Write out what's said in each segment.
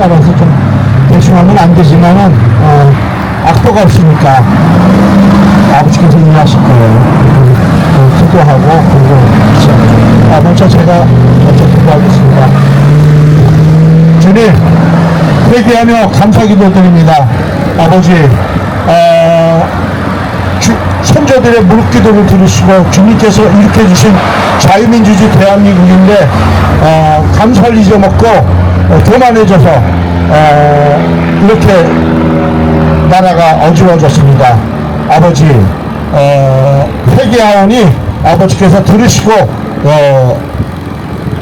따라서 좀 대충 하면 안 되지만은 어, 악보가 없으니까 아버지께서 일하실 거예요. 그, 그 기도하고 그리고 시작해요. 아, 먼저 제가 먼저 기도하겠습니다. 주님, 회개하며 감사기도 드립니다. 아버지, 어, 주, 선조들의 무릎기도를 들으시고 주님께서 일으켜 주신 자유민주주의 대한민국인데 어, 감사를 잊어먹고 어, 교만해져서 어, 이렇게 나라가 어지러워졌습니다. 아버지 어, 회개하오니 아버지께서 들으시고 어,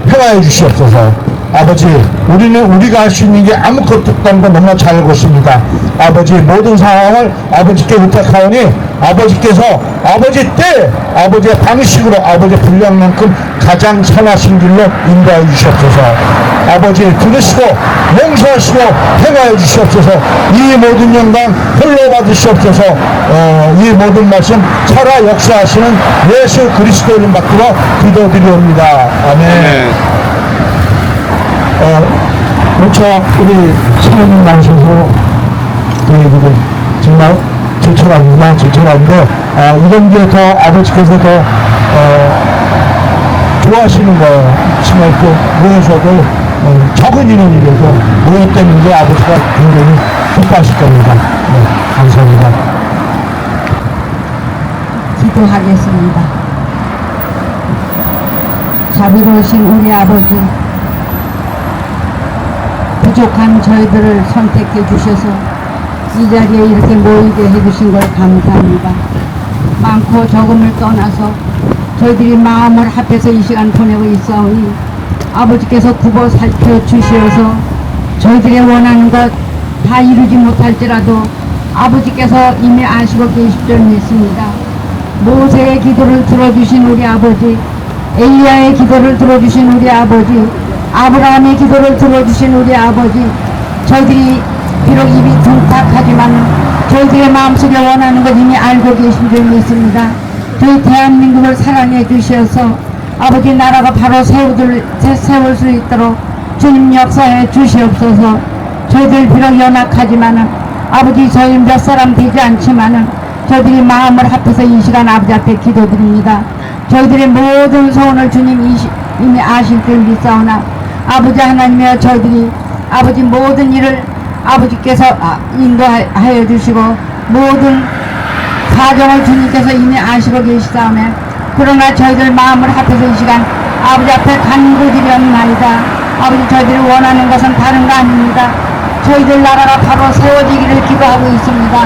평화해 주시옵소서. 아버지, 우리는 우리가 할 수 있는 게 아무것도 없다는 걸 너무나 잘 알고 있습니다. 아버지, 모든 상황을 아버지께 부탁하오니 아버지께서 아버지 때 아버지의 방식으로 아버지의 분량만큼 가장 선하신 길로 인도해 주시옵소서. 아버지, 들으시고 용서하시고 평화해 주시옵소서. 이 모든 영광 홀로 받으시옵소서. 어, 이 모든 말씀 살아 역사하시는 예수 그리스도 이름 받들어 기도드리옵니다. 아멘. 어, 그렇죠. 우리 사모님 나오셔서 저희들은 정말 제철합니다. 제철한데, 아, 이런 게더 아버지께서 더, 어, 좋아하시는 거예요. 정말 또 모여서도 어, 적은 인원이라도 모였다는 게 아버지가 굉장히 기뻐하실 겁니다. 네, 감사합니다. 기도하겠습니다. 자비로우신 우리 아버지, 부족한 저희들을 선택해 주셔서 이 자리에 이렇게 모이게 해주신 걸 감사합니다. 많고 적음을 떠나서 저희들이 마음을 합해서 이 시간 보내고 있사오니 아버지께서 굽어 살펴 주시어서 저희들이 원하는 것 다 이루지 못할지라도 아버지께서 이미 아시고 계실 줄 믿습니다. 모세의 기도를 들어주신 우리 아버지, 엘리야의 기도를 들어주신 우리 아버지, 아브라함의 기도를 들어주신 우리 아버지, 저희들이 비록 입이 둔탁하지만 저희들의 마음속에 원하는 것 이미 알고 계신 줄 믿습니다. 저희 대한민국을 사랑해 주셔서 아버지 나라가 바로 세우들, 세울 수 있도록 주님 역사해 주시옵소서 저희들 비록 연약하지만은 아버지 저희 몇 사람 되지 않지만은 저희들이 마음을 합해서 이 시간 아버지 앞에 기도드립니다. 저희들의 모든 소원을 주님 이미 아실 줄 믿사오나 아버지 하나님이여 저희들이 아버지 모든 일을 아버지께서 아, 인도하여 주시고 모든 사정을 주님께서 이미 아시고 계시다음에 그러나 저희들 마음을 합해서 이 시간 아버지 앞에 간구드렸나이다. 아버지 저희들이 원하는 것은 다른 거 아닙니다. 저희들 나라가 바로 세워지기를 기도하고 있습니다.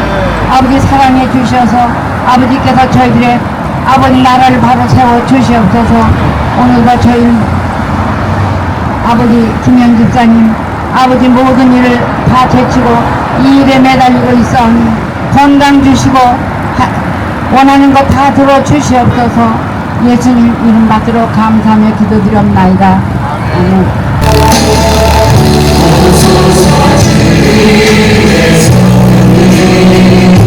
아버지 사랑해 주셔서 아버지께서 저희들의 아버지 나라를 바로 세워 주시옵소서. 오늘도 저희 아버지 김현 집사님 아버지 모든 일을 다 제치고 이 일에 매달리고 있사오니 건강 주시고 원하는 거다 들어 주시옵소서 예수님 이름 받들어 감사하며 기도드렸나이다. 아멘. 아멘.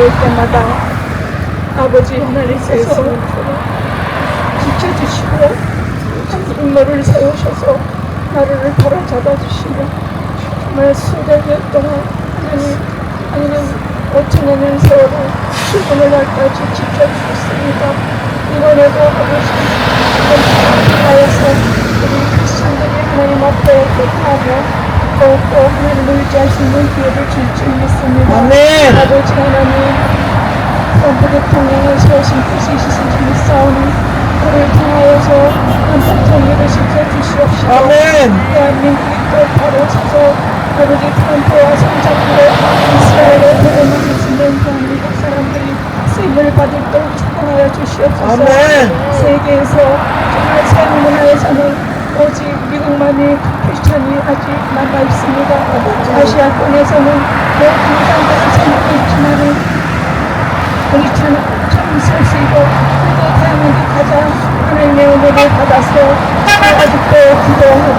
어려울 때마다 아버지 하나님께서 지켜주시고 인물을 세우셔서 나를 바로 잡아 주시며 정말 수백 년 동안 하나님 아니면 5천여 년 세월을 출근을 날까지 지켜주셨습니다. 이번에도 아버지 하여서 우리 크리스천들이 하나님 앞에 기도하며 더욱더 하나님을 의지할 수 있는 기회를 줄 줄 믿습니다. 아멘. 아버지 하나님 트럼프 대통령을 세우신 뜻이 있으신 줄 믿사오니 그를 통하여서 한국 통일을 시켜 주시옵시고 아멘. 대한민국이 또 바로 서서 아버지 트럼프와 손잡고 이스라엘의 복음을 믿는 대한민국 사람들이 쓰임을 받을 때 축복하여 주시옵소서 아멘. 세계에서 정말 새 문화에서는 오직 미국만이 크리스찬이 아직 남아 있습니다. 아시아권에서는 매 공산당을 삼고 있지만은 크리스찬은 참 설수이고 또 대한민국 가장 하나님의 은혜를 받아서 아직도 기도하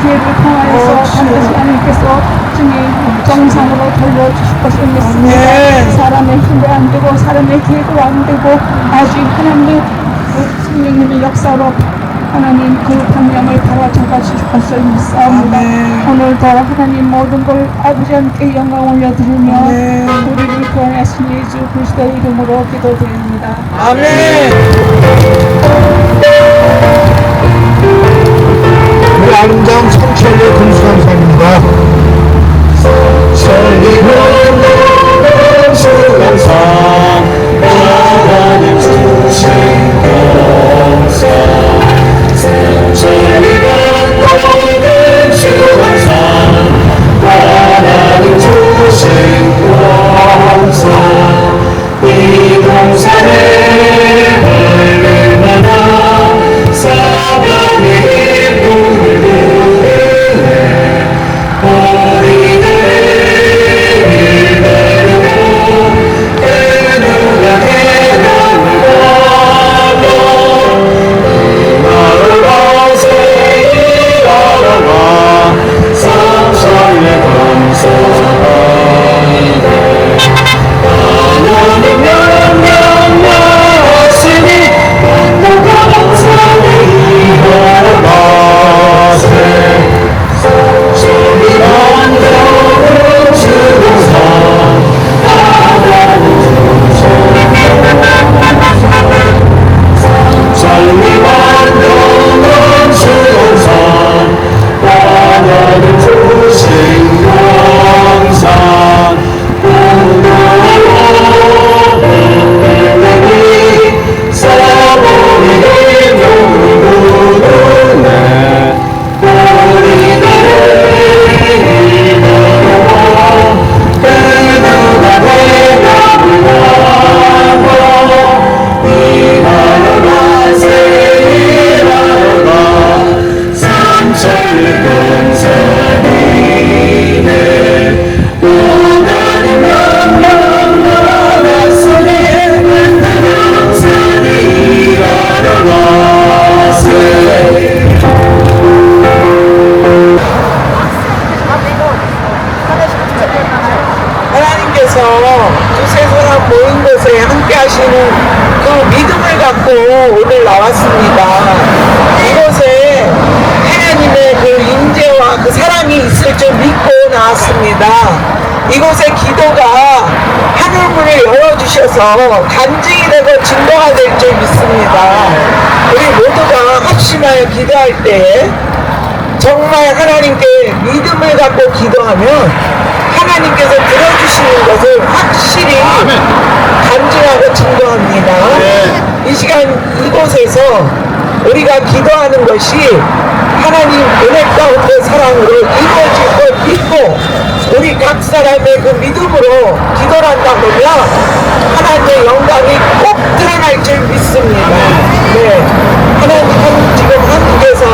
기회를 통하여서 반드시 하나님께서 주님 정상으로 돌려주실 것을 믿습니다 아멘. 사람의 힘도 안 되고 사람의 기회도 안 되고 아직 하나님의 그 성령님의 역사로 하나님 그 방향을 바로 잡아 주실 것을 믿사옵니다. 오늘도 하나님 모든 걸 아버지 함께 영광 올려드리며. 우리를 구원하신 예수 그리스도의 이름으로 기도드립니다 아멘. 우 리 아름다운 성철의 금수강산입니다. 천리는 열어주셔서 간증이 되고 증거가 될 줄 믿습니다. 우리 모두가 합심하여 기도할 때 정말 하나님께 믿음을 갖고 기도하면 하나님께서 들어주시는 것을 확실히 간증하고 증거합니다. 이 시간 이곳에서 우리가 기도하는 것이 하나님 은혜 가운데 사랑으로 이어지고 믿고 우리 각 사람의 그 믿음으로 기도를 한다 보면 하나님의 영광이 꼭 드러날 줄 믿습니다. 네. 하나님은 지금 한국에서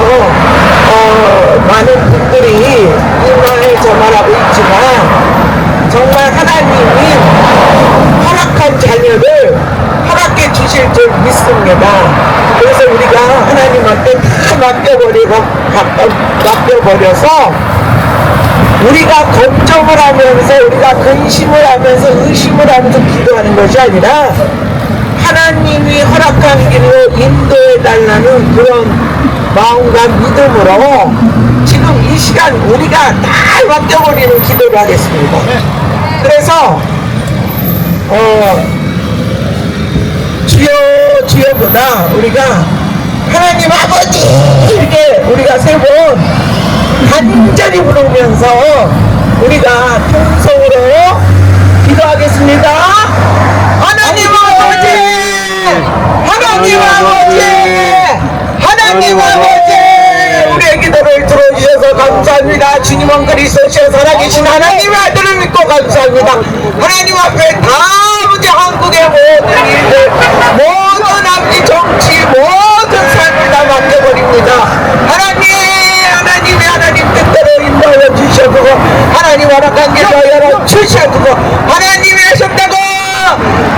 어, 많은 분들이 이말 저말하고 있지만 정말 하나님이 허락한 자녀를 주실 줄 믿습니다. 그래서 우리가 하나님한테 다 맡겨버리고 맡겨버려서 어, 우리가 걱정을 하면서 우리가 근심을 하면서 의심을 하면서 기도하는 것이 아니라 하나님이 허락한 길로 인도해 달라는 그런 마음과 믿음으로 지금 이 시간 우리가 다 맡겨버리는 기도를 하겠습니다. 네. 그래서 어, 주여 주여보다 우리가 하나님 아버지! 이렇게 우리가 세 번 간절히 부르면서 우리가 통성으로 기도하겠습니다. 하나님 아버지, 하나님 아버지, 하나님 아버지, 우리의 기도를 들어주셔서 감사합니다. 주님은 그리스도시에 살아계신 하나님의 아들을 믿고 감사합니다. 하나님 앞에 다 아버지 한국의 모든 일들, 모든 아버지 정치, 모든 삶을 다 맡겨버립니다. 하나님, 하나님의 하나님 뜻대로 인도하여 주셔서. 하나님 허락한 길로 열어 주셔서 하나님의 하셨다고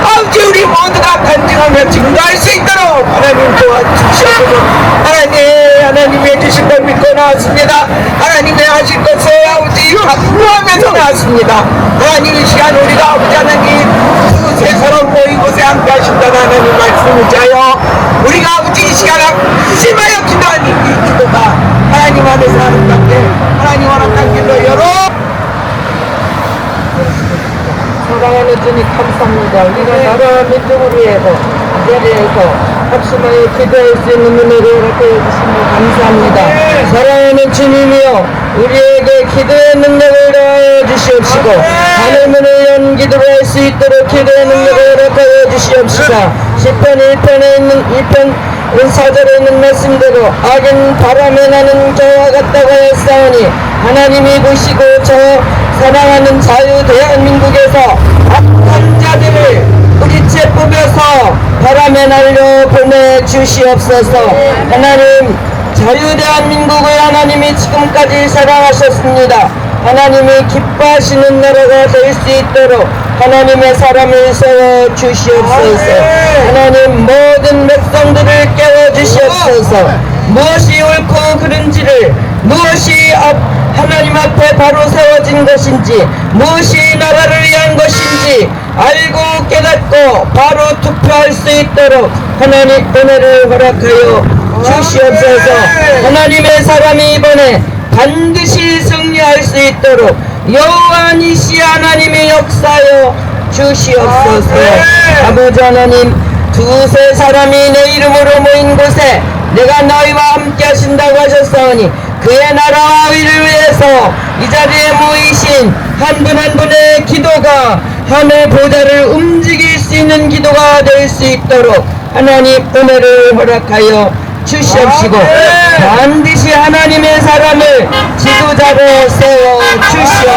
아버지 우리 모두가 간증하며 증거할 수 있도록 하나님 도와주셔서. 하나님 하나님이 해주신 걸 믿고 나왔습니다. 하나님이 하실 것을 아버지 각부하면서 나왔습니다. 하나님 이 시간 우리가 아버지 하나님 두세 사람 모인 곳에 함께 하신다는 하나님 말씀을 자여 우리가 아버지 이 시간 심하여 기도하는 이 기도가 하나님 안에서 아름답게 하나님 허락한 길로 열어. 사랑하는 주님 감사합니다. 우리가 나라 민족을 위해서 자리에서 합심하여 기도할 수 있는 은혜를 허락해 주시니 감사합니다. 사랑하는 주님이여 우리에게 기도의 능력을 더하여 주시옵시고 하늘문을 연 기도를 할 수 있도록 기도의 능력을 허락하여 주시옵시고 10편 1편에 있는 1편 은사절에 있는 말씀대로 악인 바람에 나는 저와 같다고 했사오니 하나님이 보시고 저 사랑하는 자유 대한민국에서 악한 자들을 뿌리채 뽑아서 바람에 날려 보내주시옵소서. 하나님 자유 대한민국을 하나님이 지금까지 사랑하셨습니다. 하나님이 기뻐하시는 나라가 될 수 있도록 하나님의 사람을 세워 주시옵소서. 하나님 모든 백성들을 깨워 주시옵소서. 무엇이 옳고 그른지를 무엇이 앞, 하나님 앞에 바로 세워진 것인지 무엇이 나라를 위한 것인지 알고 깨닫고 바로 투표할 수 있도록 하나님 은혜를 허락하여 주시옵소서. 하나님의 사람이 이번에 반드시 승리할 수 있도록 여호와 니시 하나님의 역사여 주시옵소서. 아버지 하나님 두세 사람이 내 이름으로 모인 곳에 내가 너희와 함께 하신다고 하셨사오니 그의 나라와 의를 위해서 이 자리에 모이신 한 분한 분의 기도가 하늘 보좌를 움직일 수 있는 기도가 될 수 있도록 하나님 은혜를 허락하여 주시옵시고 반드시 하나님의 사람을 지도자로 세워 주시옵소서.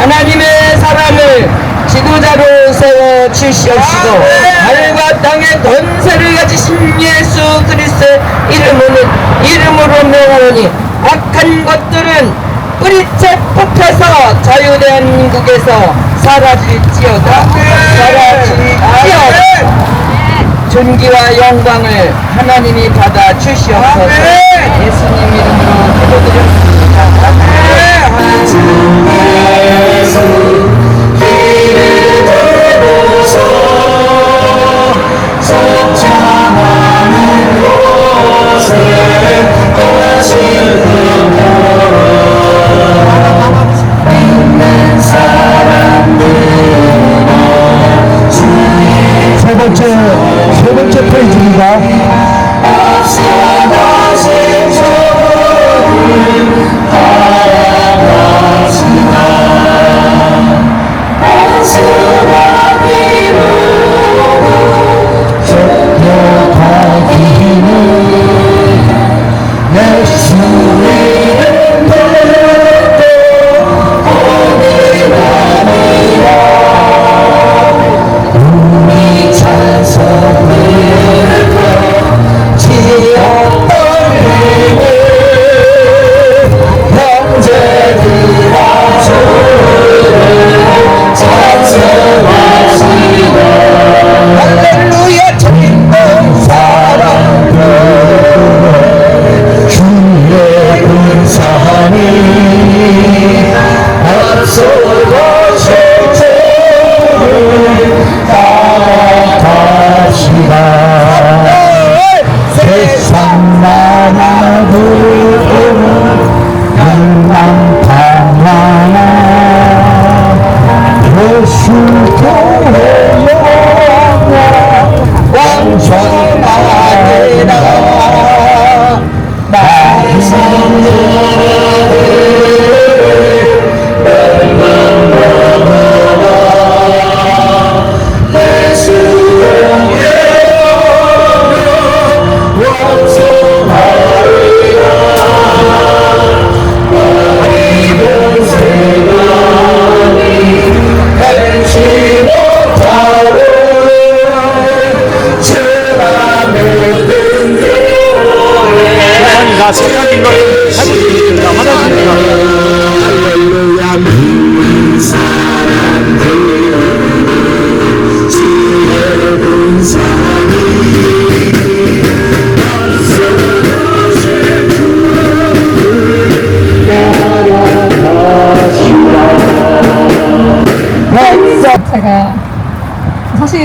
하나님의 사람을 지도자로 세워 주시옵시고 하늘과 땅의 권세를 가지신 예수 그리스도의 이름으로, 이름으로 명하노니 악한 것들은 뿌리채 뽑혀서 자유대한민국에서 사라질지어다 사라질지어다. 존귀와 영광을 하나님이 받아 주시옵소서. 예수님 이름으로 기도드렸습니다. 세번 culture.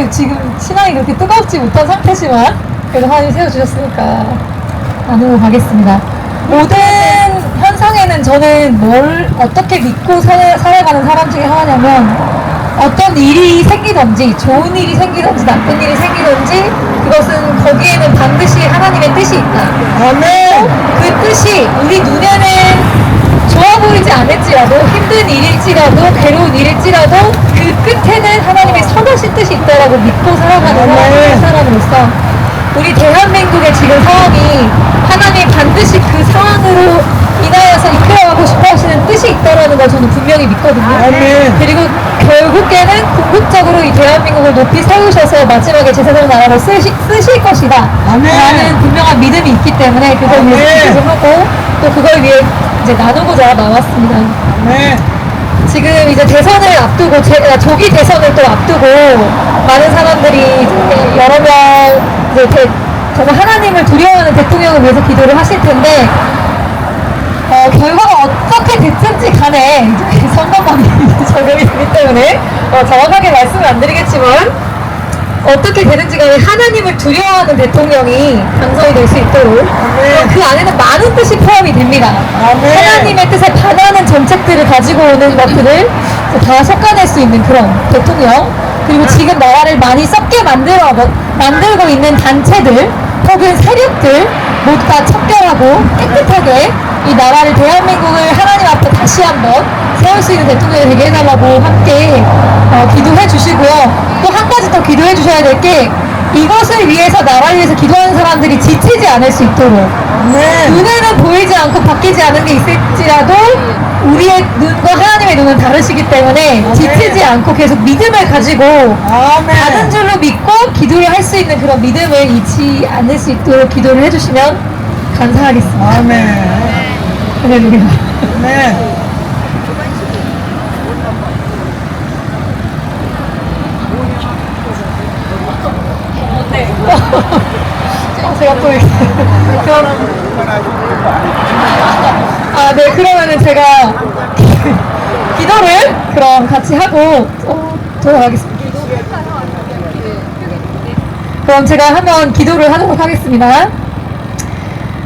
지금 신앙이 그렇게 뜨겁지 못한 상태지만 그래도 하나님 세워주셨으니까 나누고 가겠습니다. 모든 현상에는 저는 뭘 어떻게 믿고 살아, 살아가는 사람 중에 하나냐면 어떤 일이 생기든지 좋은 일이 생기든지 나쁜 일이 생기든지 그것은 거기에는 반드시 하나님의 뜻이 있다. 아멘. 그 뜻이 우리 눈에는 좋아 보이지 않을지라도 힘든 일일지라도 괴로운 일일지라도 그 끝에는 하나님의 선하신 뜻이 있다라고 믿고 살아가는 사람의 사람으로서 우리 대한민국의 지금 상황이 하나님 반드시 그 상황으로 인하여서 이끌어가고 싶어 하시는 뜻이 있다라는 걸 저는 분명히 믿거든요. 아멘. 그리고 결국에는 궁극적으로 이 대한민국을 높이 세우셔서 마지막에 제사장 나라를 쓰시, 쓰실 것이다. 아멘. 라는 분명한 믿음이 있기 때문에 그걸 위해 아멘. 기도를 하고 또 그걸 위해 이제 나누고자 나왔습니다. 아멘. 지금 이제 대선을 앞두고 제, 아, 조기 대선을 또 앞두고 많은 사람들이 이제 여러 명 이제 대- 정말 하나님을 두려워하는 대통령을 위해서 기도를 하실 텐데 어, 결과가 어떻게 됐든지 간에 선거법이 적용이 되기 때문에 어, 정확하게 말씀을 안 드리겠지만 어떻게 되는지 간에 하나님을 두려워하는 대통령이 당선이 될 수 있도록 그 안에는 많은 뜻이 포함이 됩니다. 하나님의 뜻에 반하는 정책들을 가지고 오는 것들을 다 솎아낼 수 있는 그런 대통령 그리고 지금 나라를 많이 썩게 만들어 만들고 있는 단체들 혹은 세력들 모두 다 척결하고 깨끗하게 이 나라를 대한민국을 하나님 앞에 다시 한번 수 있는 대통령이 되게 해달라고 함께 어, 기도해 주시고요. 또 한 가지 더 기도해 주셔야 될 게 이것을 위해서 나라를 위해서 기도하는 사람들이 지치지 않을 수 있도록 눈에는 보이지 않고 바뀌지 않은 게 있을지라도 우리의 눈과 하나님의 눈은 다르시기 때문에 지치지 않고 계속 믿음을 가지고 받은 줄로 믿고 기도를 할 수 있는 그런 믿음을 잃지 않을 수 있도록 기도를 해주시면 감사하겠습니다. 아멘. 할렐루야. 아멘. 아, 제가 또 이렇게 아, 네 그러면은 제가 기도를 그럼 같이 하고 어, 돌아가겠습니다. 그럼 제가 한번 기도를 하도록 하겠습니다.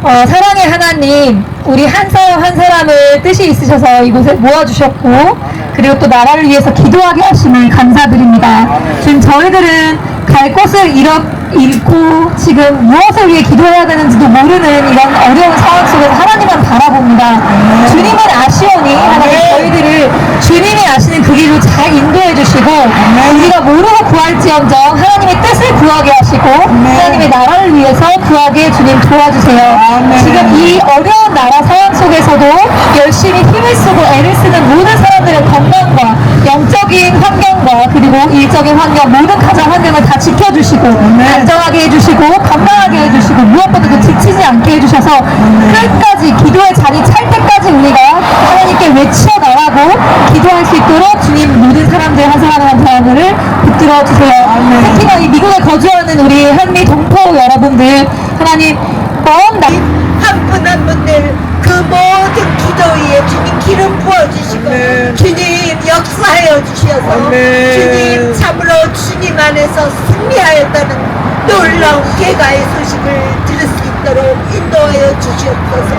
어, 사랑의 하나님, 우리 한 사람 한 사람을 뜻이 있으셔서 이곳에 모아주셨고, 그리고 또 나라를 위해서 기도하게 하심을 감사드립니다. 지금 저희들은 갈 곳을 잃어, 잃고 지금 무엇을 위해 기도해야 되는지도 모르는 이런 어려운 상황 속에서 하나님만 바라봅니다. 주님은 아시오니 하나님 저희들을 주님이 아시는 그 길로 잘 인도해 주시고 우리가 모르고 구할지언정 하나님의 뜻을 구하게 하시고 하나님의 나라를 위해서 구하게 주님 도와주세요. 지금 이 어려운 나라 상황 속에서도 열심히 힘을 쓰고 애를 쓰는 모든 사람들의 건강과 영적인 환경과 그리고 일적인 환경 모든 가정 환경을 다 지켜주시고 안정하게 해주시고 건강하게 해주시고 무엇보다 도 지치지 않게 해주셔서 끝까지 기도의 잔이 찰 때까지 우리가 하나님께 외쳐 나가고 기도할 수 있도록 주님 모든 사람들 한 사람 한 사람들을 붙들어 주세요. 특히나 이 미국에 거주하는 우리 한미 동포 여러분들 하나님 먼 나. 한분 한 분들 그 모든 기도 위에 주님 기름 부어주시고 주님 역사하여 주셔서 아멘. 주님 참으로 주님 안에서 승리하였다는 놀라운 개가의 소식을 들을 수 있도록 인도하여 주시옵소서.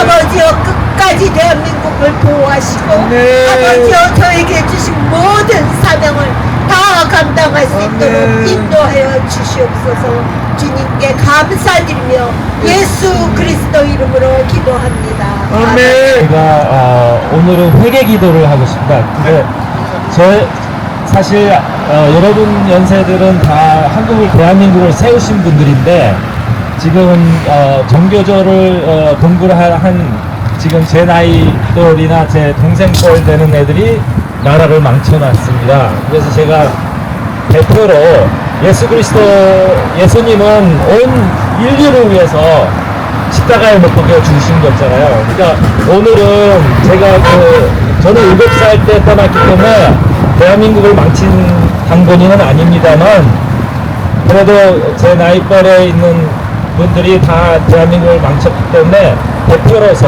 아버지여 끝까지 대한민국을 보호하시고 아버지여 저에게 주신 모든 사명을 다 감당할 수 있도록 인도하여 주시옵소서. 주님께 감사드리며 예수 그리스도 이름으로 기도합니다. 아멘. 제가 어, 오늘은 회개 기도를 하고 싶다. 근데 저 사실 어, 여러분 연세들은 다 한국을 대한민국을 세우신 분들인데 지금은 어, 정교조를 어, 공부를 하- 한 지금 제 나이들이나 제 동생뻘 되는 애들이 나라를 망쳐놨습니다. 그래서 제가 대표로 예수 그리스도 예수님은 온 인류를 위해서 십자가에 못 박혀 주신 거잖아요. 그러니까 오늘은 제가 그 저는 일곱 살때 떠났기 때문에 대한민국을 망친 당번이는 아닙니다만 그래도 제 나이벌에 있는 분들이 다 대한민국을 망쳤기 때문에 대표로서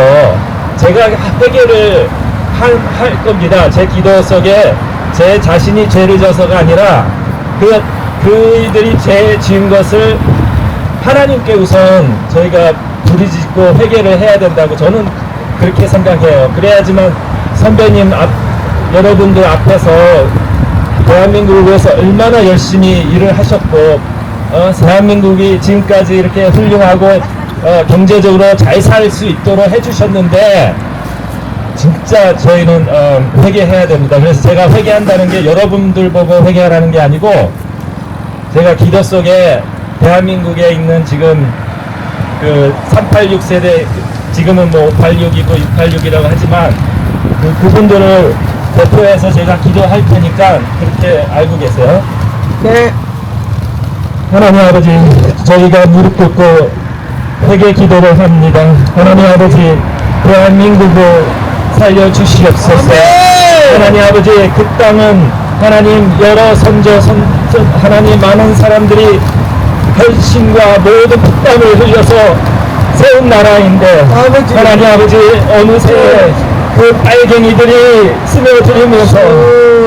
제가 회개를 할, 할 겁니다. 제 기도 속에 제 자신이 죄를 져서가 아니라 그, 그들이 죄 지은 것을 하나님께 우선 저희가 부르짖고 회개를 해야 된다고 저는 그렇게 생각해요. 그래야지만 선배님 앞, 여러분들 앞에서 대한민국을 위해서 얼마나 열심히 일을 하셨고 어, 대한민국이 지금까지 이렇게 훌륭하고 어, 경제적으로 잘 살 수 있도록 해주셨는데 진짜 저희는 어, 회개해야 됩니다. 그래서 제가 회개한다는 게 여러분들 보고 회개하라는 게 아니고 제가 기도 속에 대한민국에 있는 지금 그 386 세대 지금은 뭐 586이고 686이라고 하지만 그 그분들을 대표해서 제가 기도할 테니까 그렇게 알고 계세요. 네. 하나님 아버지 저희가 무릎 꿇고 회개 기도를 합니다. 하나님 아버지 대한민국을 살려주시옵소서. 하나님 아버지 그 땅은 하나님 여러 선조 선, 선- 하나님 많은 사람들이 혈신과 모든 피땀을 흘려서 세운 나라인데 아버지. 하나님 아버지 어느새 그 빨갱이들이 스며들면서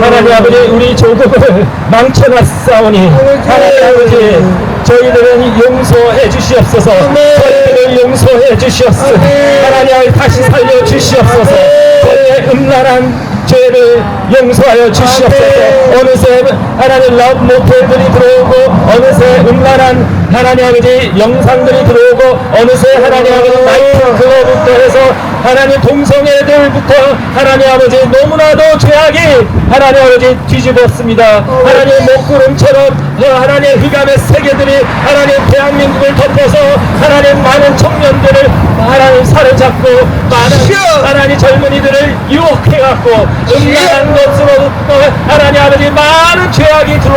하나님 아버지 우리 조국을 망쳐놨사오니 하나님 아버지 저희들은 용서해 주시옵소서. 저희들을 용서해 주시옵소서. 하나님 아버지 다시 살려 주시옵소서. 저희의 음란한 죄를 용서하여 주시옵소서. 어느새 하나님 러브 모텔들이 들어오고 어느새 음란한 하나님 아버지 영상들이 들어오고 어느새 하나님 아버지 나이트 클럽부터 해서 하나님 동성애들부터 하나님 아버지 너무나도 죄악이 하나님 아버지 뒤집었습니다. 하나님 목구름처럼 어, 하나님 흑암의 세계들이 하나님 대한민국을 덮어서 하나님 많은 청년들을 하나님 사로잡고 많은 하나님 젊은이들을 유혹해갖고 음란한 것으로부터 하나님 아버지 많은 죄악이 들어